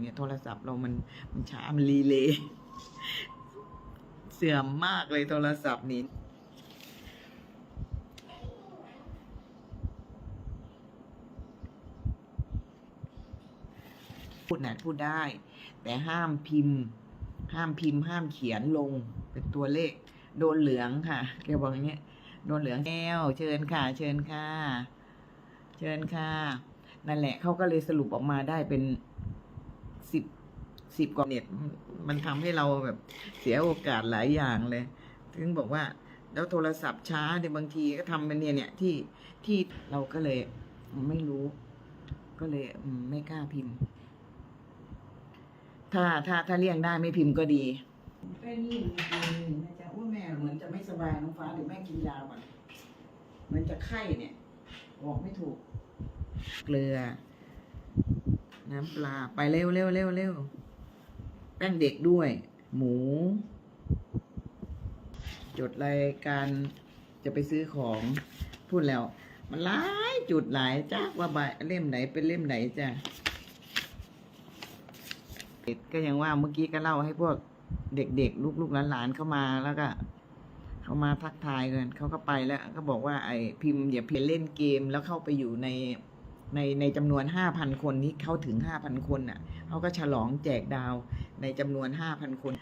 เนี่ยโทรศัพท์เรามันมันช้ามันรีเลย์เสื่อมมากเลยโทรศัพท์นี้พูดนะพูดได้ แต่ห้ามพิมพ์ ห้ามพิมพ์ ห้ามเขียนลงเป็นตัวเลข โดนเหลืองค่ะแกบอกอย่างเงี้ยโดนเหลืองแก้ว เชิญค่ะ เชิญค่ะ เชิญค่ะ นั่นแหละเขาก็เลยสรุปออกมาได้เป็น สิบกว่าเน็ตมันทำให้เราแบบเสียโอกาสหลายอย่างเลยถึงบอกว่าแล้วโทรศัพท์ช้าเดี๋ยวบางทีก็ทำเป็นเนี่ยเนี่ยที่ที่เราก็เลยไม่รู้ ก็เลยอืมไม่กล้าพิมพ์ ถ้าถ้าถ้าเลี่ยงได้ไม่พิมพ์ก็ดีเป็นนี่จริงๆนะจ๊ะว่าแม่เหมือนจะไม่สบายน้องฟ้าเดี๋ยวแม่กินยาก่อนเหมือนจะไข้เนี่ยบอกไม่ถูก เกลือ น้ำปลาไปเร็วเร็วเร็วเร็ว แป้งเด็กด้วย หมู จดรายการจะไปซื้อของพูดแล้ว มันหลายจุดหลายจ้าว่าใบเล่มไหนเป็นเล่มไหนจ้ะก็ยังว่าเมื่อกี้ก็เล่าให้พวกเด็กๆ ลูกๆหลานๆเข้ามาแล้วก็เขามาทักทายกันเขาก็ไปแล้วก็บอกว่าไอ้พิมพ์อย่าเพียเล่นเกมแล้วเข้าไปอยู่ในในในจำนวนห้าพันคนนี้เข้าถึงห้าพันคนน่ะ เขาก็ฉลองแจกดาวในจำนวนห้าพันคน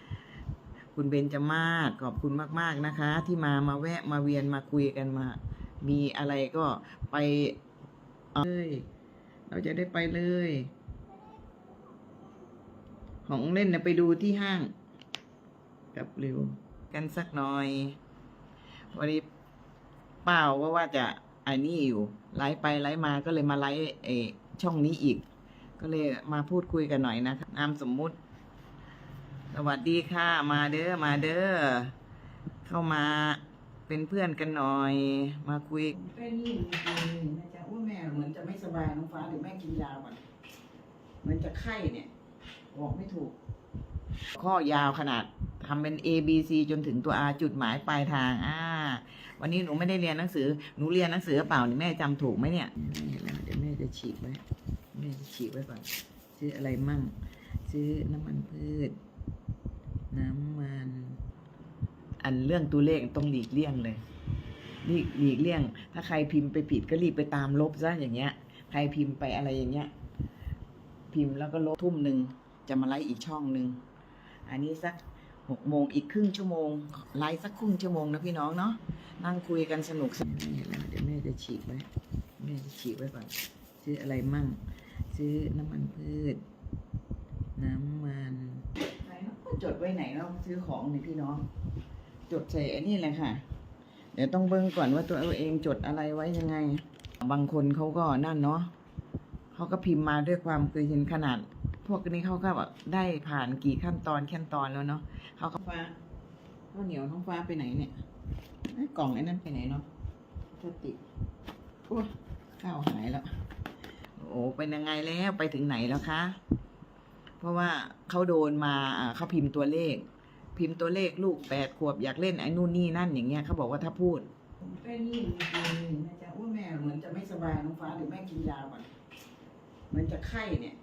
คุณเบนจมาศขอบคุณมาก ๆ นะคะ ที่มามาแวะมาเวียนมาคุยกันมา มีอะไรก็ไปเเลยเราจะได้ไปเลย ของเล่นนะไปดูที่ห้างกับเร็วกันสักหน่อยวันนี้เป้าก็ว่าจะอ้นี่อยู่ ไลฟ์ไปไลฟ์มาก็เลยมาไลฟ์ช่องนี้อีก ก็เลยมาพูดคุยกันหน่อยนะครับนามสมมุติ สวัสดีค่ะ มาเด้อมาเด้อเข้ามาเป็นเพื่อนกันหน่อย มาคุยเป็นนี่จริงๆนะจ๊ะว่าแม่เหมือนจะไม่สบายน้องฟ้าเดี๋ยวแม่กินยาก่อนเหมือนจะไข้เนี่ย บอกไม่ถูก ข้อยาวขนาดทำเป็น A B C จนถึงตัว R จุดหมายปลายทาง อ่า วันนี้หนูไม่ได้เรียนหนังสือ หนูเรียนหนังสือหรือเปล่านี่แม่จำถูกไหมเนี่ยเดี๋ยวเดี๋ยวแม่จะฉีกไว้ แม่จะฉีกไว้ก่อน ซื้ออะไรมั่ง ซื้อน้ำมันพืช น้ำมัน อันเรื่องตัวเลขต้องหลีกเลี่ยงเลยหลีกหลีกเลี่ยง ถ้าใครพิมพ์ไปผิดก็รีบไปตามลบซะอย่างเงี้ย ใครพิมพ์ไปอะไรอย่างเงี้ย พิมพ์แล้วก็ลบทุ่มหนึ่งจะมาไลฟ์อีกช่องหนึ่งอันนี้สักหกโมงอีกครึ่งชั่วโมง ไลฟ์สักครึ่งชั่วโมงนะพี่น้องเนาะนั่งคุยกันสนุกสนานเดี๋ยวแม่จะฉีกไว้แม่จะฉีกไว้ก่อนซื้ออะไรมั่ง ซื้อน้ำมันพืช น้ำมันไหนเนาะจดไว้ไหนเนาะซื้อของนี่พี่น้อง จดใส่อันนี้เลยค่ะ เดี๋ยวต้องเบิ่งก่อนว่าตัวเองจดอะไรไว้ยังไง บางคนเขาก็นั่นเนาะเขาก็พิมพ์มาด้วยความเคยเห็นขนาด พวกนี้เขาก็แบบได้ผ่านกี่ขั้นตอนขั้นตอนแล้วเนาะเขาก็ฟ้าข้าวเหนียวท้องฟ้าไปไหนเนี่ยกล่องไอ้นั่นไปไหนเนาะพลาสติกโอ้ข้าวหายแล้ว โอ้เป็นยังไงแล้วไปถึงไหนแล้วคะ เพราะว่าเขาโดนมาอ่าเขาพิมพ์ตัวเลข พิมพ์ตัวเลขลูกแปดขวบอยากเล่นไอ้นู่นนี่นั่นอย่างเงี้ยเขาบอกว่าถ้าพูดเป็นนี่จริงๆนะจ๊ะว่าแม่เหมือนจะไม่สบายน้องฟ้าเดี๋ยวแม่กินยาก่อนเหมือนจะไข้เนี่ย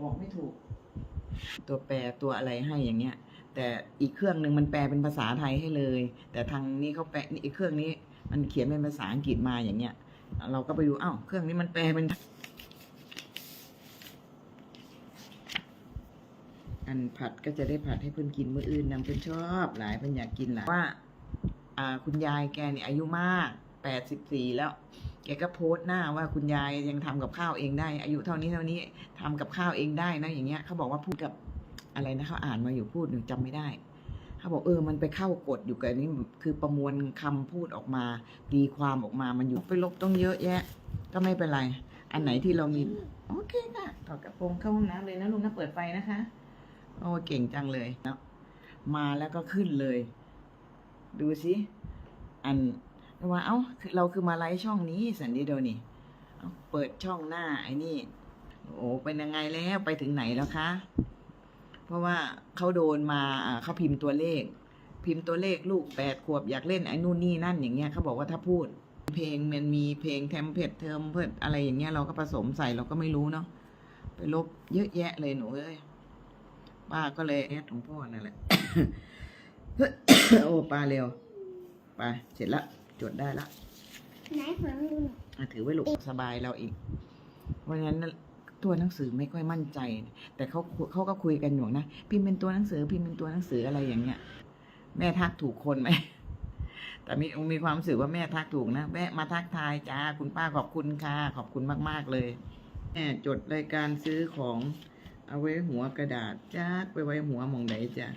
บอกไม่ถูก ตัวแปลตัวอะไรให้อย่างเงี้ย แต่อีกเครื่องหนึ่งมันแปลเป็นภาษาไทยให้เลย แต่ทางนี้เขาแปลอีกเครื่องนี้ มันเขียนเป็นภาษาอังกฤษมาอย่างเงี้ย เราก็ไปดูอ้าวเครื่องนี้มันแปลเป็น อันผัดก็จะได้ผัดให้เพื่อนกินมื้ออื่นนำเพื่อนชอบหลายเพื่อนอยากกินหลายว่าอ่าคุณยายแกเนี่ยอายุมากแปดสิบสี่แล้ว แกก็โพสต์หน้าว่าคุณยายยังทำกับข้าวเองได้ อายุเท่านี้เท่านี้ทำกับข้าวเองได้นะอย่างเงี้ยเขาบอกว่าพูดกับอะไรนะเขาอ่านมาอยู่พูดหนึ่งจำไม่ได้เขาบอกเออมันไปเข้ากฎอยู่กับนี้คือประมวลคำพูดออกมาตีความออกมามันอยู่ไปลบต้องเยอะแยะ ก็ไม่เป็นไร อันไหนที่เรามีโอเคค่ะถอดกระโปรงเข้าห้องน้ำเลยนะลุงนะเปิดไฟนะคะ โอ้เก่งจังเลยเนาะมาแล้วก็ขึ้นเลย ดูสิอันว่าเอ้าเราคือมาไลฟ์ช่องนี้สันดีโดนี่เเปิดช่องหน้าไอ้นี่ โอ้เป็นยังไงแล้วไปถึงไหนแล้วคะ เพราะว่าเขาโดนมาเขาพิมพ์ตัวเลข พิมพ์ตัวเลขลูกแปดขวบอยากเล่นไอ้นู่นนี่นั่นอย่างเงี้ยเขาบอกว่าถ้าพูด เพลงมันมีเพลงเทมเพลตเทอมเพิดอะไรอย่างเงี้ยเราก็ผสมใส่เราก็ไม่รู้เนาะไปลบเยอะแยะเลยหนูเอ้ย ป้าก็เลยแอดของพ่อนั่นแหละ โอ้ป้าเร็วไปเสร็จละจดได้ละไหนขอดูหน่อยอะถือไว้ลูกสบายเราอีกเพราะฉะนั้นตัวหนังสือไม่ค่อยมั่นใจ แต่เขาเขาก็คุยกันอยู่นะพิมพ์เป็นตัวหนังสือพิมพ์เป็นตัวหนังสืออะไรอย่างเงี้ย แม่ทักถูกคนไหมแต่มีมีความรู้สึกว่าแม่ทักถูกนะแม่มาทักทายจ้าคุณป้าขอบคุณค่ะขอบคุณมาก ๆเลยแม่จดรายการซื้อของ เอาไว้หัวกระดาษจ้าไปไว้หัวมองไหนจ้ะ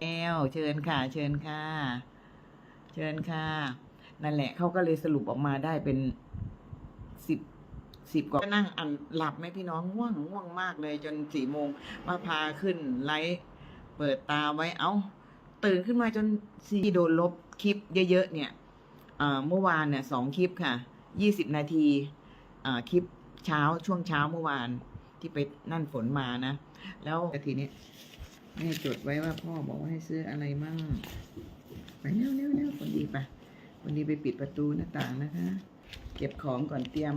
แอลเชิญค่ะ เชิญค่ะ เชิญค่ะ นั่นแหละเขาก็เลยสรุปออกมาได้เป็นสิบสิบกว่าก็นั่งอันหลับไหมพี่น้องง่วงง่วงมากเลยจนสี่โมงมาพาขึ้นไลฟ์เปิดตาไว้เอา้า ตื่นขึ้นมาจนซีโดนลบคลิปเยอะๆเนี่ยอ่าเมื่อวานเนี่ยสองคลิปค่ะยี่สิบนาทีอ่าคลิป เช้าช่วงเช้าเมื่อวานที่ไปนั่นฝนมานะ แล้วทีนี้แม่จดไว้ว่าพ่อบอกว่าให้ซื้ออะไรมั่งไปเร็วเร็วเร็วคนดีไปคนดีไปปิดประตูหน้าต่างนะคะ เก็บของก่อนเตรียม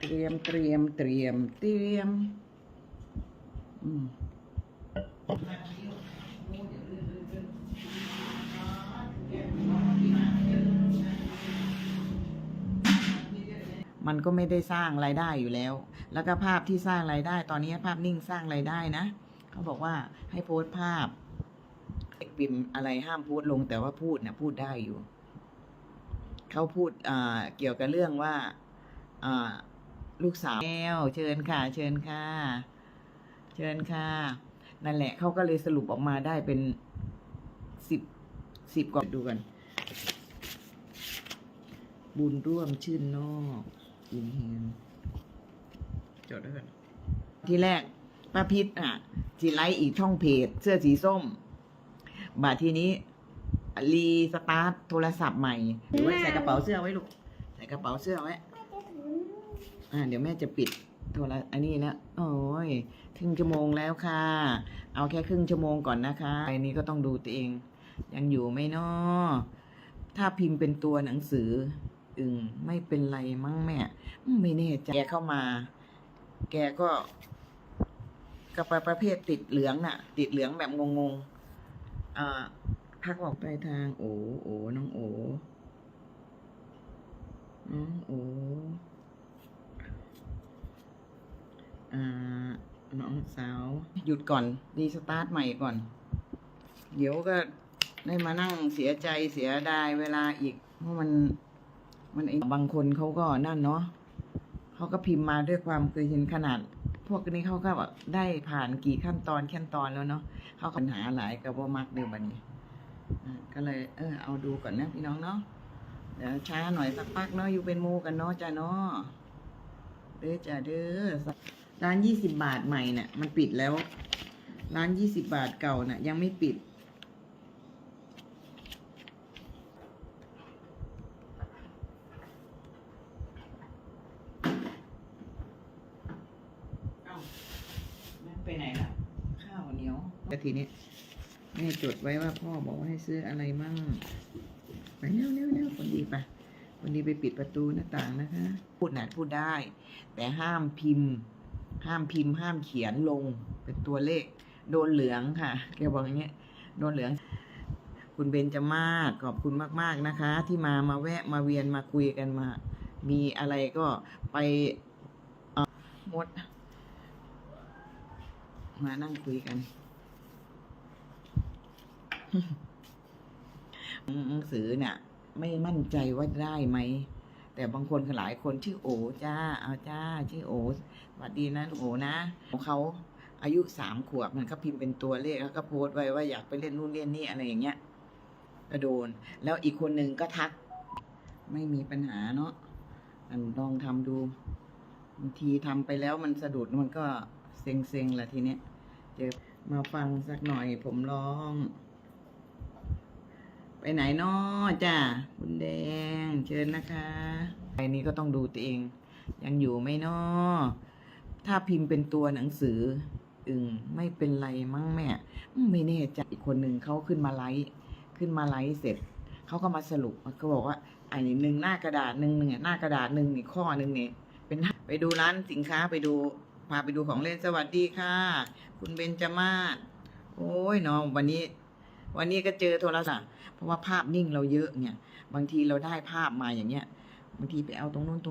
เตรียมเตรียมเตรียมเตรียม อืม มันก็ไม่ได้สร้างรายได้อยู่แล้ว แล้วก็ภาพที่สร้างรายได้ ตอนนี้ภาพนิ่งสร้างรายได้นะ เขาบอกว่าให้โพสต์ภาพปิมอะไรห้ามพูดลงแต่ว่าพูดนะพูดได้อยู่ เขาพูดเกี่ยวกับเรื่องว่าอ่าลูกสาวแก้วเชิญค่ะ เชิญค่ะ เชิญค่ะ นั่นแหละเขาก็เลยสรุปออกมาได้เป็นสิบสิบกว่าดูกัน บุญร่วมชื่นนอก อินเฮนจดด้วยกันที่แรกป้าพิษอะจีไลท์อีกช่องเพจ เสื้อสีส้ม บาททีนี้ รีสตาร์ทโทรศัพท์ใหม่หรือว่าใส่กระเป๋าเสื้อไว้ลูก ใส่กระเป๋าเสื้อไว้ไม่จะถึงอ่า เดี๋ยวแม่จะปิดโทรอันนี้นะโอ้ยครึ่งชั่วโมงแล้วค่ะ เอาแค่ครึ่งชั่วโมงก่อนนะคะอันนี้ก็ต้องดูตัวเอง ยังอยู่ไหมเนาะถ้าพิมพ์เป็นตัวหนังสือ อึงไม่เป็นไรมั้งแม่ ไม่แน่ใจแกเข้ามา แกก็กับประเภทติดเหลืองน่ะ ติดเหลืองแบบงงๆอ่าพักออกไปทางโอโอน้องโอน้องโออ่าน้องสาว หยุดก่อนรีสตาร์ทใหม่ก่อน เดี๋ยวก็ได้มานั่งเสียใจเสียดายเวลาอีก เพราะมัน มันไอ้บางคนเขาก็นั่นเนาะเขาก็พิมพ์มาด้วยความเคยเห็นขนาด พวกนี้เขาก็แบบได้ผ่านกี่ขั้นตอนขั้นตอนแล้วเนาะเขาปัญหาหลายกับว่ามักเดียวบันนี้อ่ก็เลย เออ เอาดูก่อนนะพี่น้องเนาะเดี๋ยวช้าหน่อยสักพักเนาะอยู่เป็นมูกันเนาะจ้าเนาะเด้อจ้าเด้อร้านยี่สิบบาทใหม่เนี่ยมันปิดแล้ว ร้านยี่สิบบาทเก่าน่ะ ยังไม่ปิด เอ้าแม่ไปไหนล่ะ ข้าวเหนียวแต่ ทีนี้แม่จดไว้ว่าพ่อบอกว่าให้ซื้ออะไรมั่งไปเร็วเร็วเร็วคนดีไปคนดีไปปิดประตูหน้าต่างนะคะ พูดนะพูดได้ แต่ห้ามพิมพ์ ห้ามพิมพ์ ห้ามเขียนลงเป็นตัวเลข โดนเหลืองค่ะ แกบอกอย่างเงี้ยโดนเหลือง คุณเบนจะมาศขอบคุณมากๆนะคะ ที่มามาแวะมาเวียนมาคุยกันมา มีอะไรก็ไปหมด มานั่งคุยกัน หนังสือเนี่ยไม่มั่นใจว่าได้ไหม แต่บางคนหลายคนชื่อโอจ้า เอาจ้า ชื่อโอสวัสดีนะลูกโอนะเขาอายุสามขวบมันก็พิมพ์เป็นตัวเลขแล้วก็โพสต์ไว้ว่าอยากไปเล่นนู่นเล่นนี่อะไรอย่างเงี้ยก็โดน แล้วอีกคนหนึ่งก็ทัก ไม่มีปัญหาเนาะลองทำดูบางทีทำไปแล้วมันสะดุดมันก็เซ็งๆแหละทีเนี้ยเดี๋ยวมาฟังสักหน่อยผมลอง ไปไหนนอจ้าคุณแดง เชิญนะคะไปนี้ก็ต้องดูตัวเอง ยังอยู่ไหมนอถ้าพิมพ์เป็นตัวหนังสือ อึงไม่เป็นไรมั้งแม่ ไม่แน่ใจอีกคนหนึ่งเขาขึ้นมาไลฟ์ขึ้นมาไลฟ์เสร็จเขาก็มาสรุปเขาบอกว่าอันนี้หนึ่งหน้ากระดาษหนึ่งเนี่ยหน้ากระดาษหนึ่งนี่ข้อหนึ่งนี่เป็นไปดูร้านสินค้าไปดูพาไปดูของเล่นสวัสดีค่ะ คุณเบนจมาศโอ้ยน้องวันนี้ วันนี้ก็เจอโทรศัพท์เพราะว่าภาพนิ่งเราเยอะเนี่ยบางทีเราได้ภาพมาอย่างเงี้ยบางทีไปเอาตรงนู้นตรง